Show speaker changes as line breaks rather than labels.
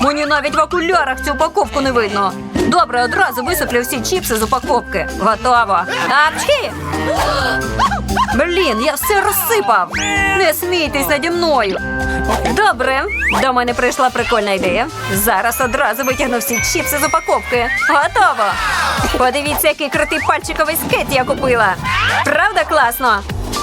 Мені навіть в окулярах цю упаковку не видно. Добре, одразу висиплю всі чіпси з упаковки. Готово. Апчхі! Блін, я все розсипав. Не смійтесь наді мною. Добре, до мене прийшла прикольна ідея. Зараз одразу витягну всі чіпси з упаковки. Готово. Подивіться, який крутий пальчиковий скейт я купила. Правда класно?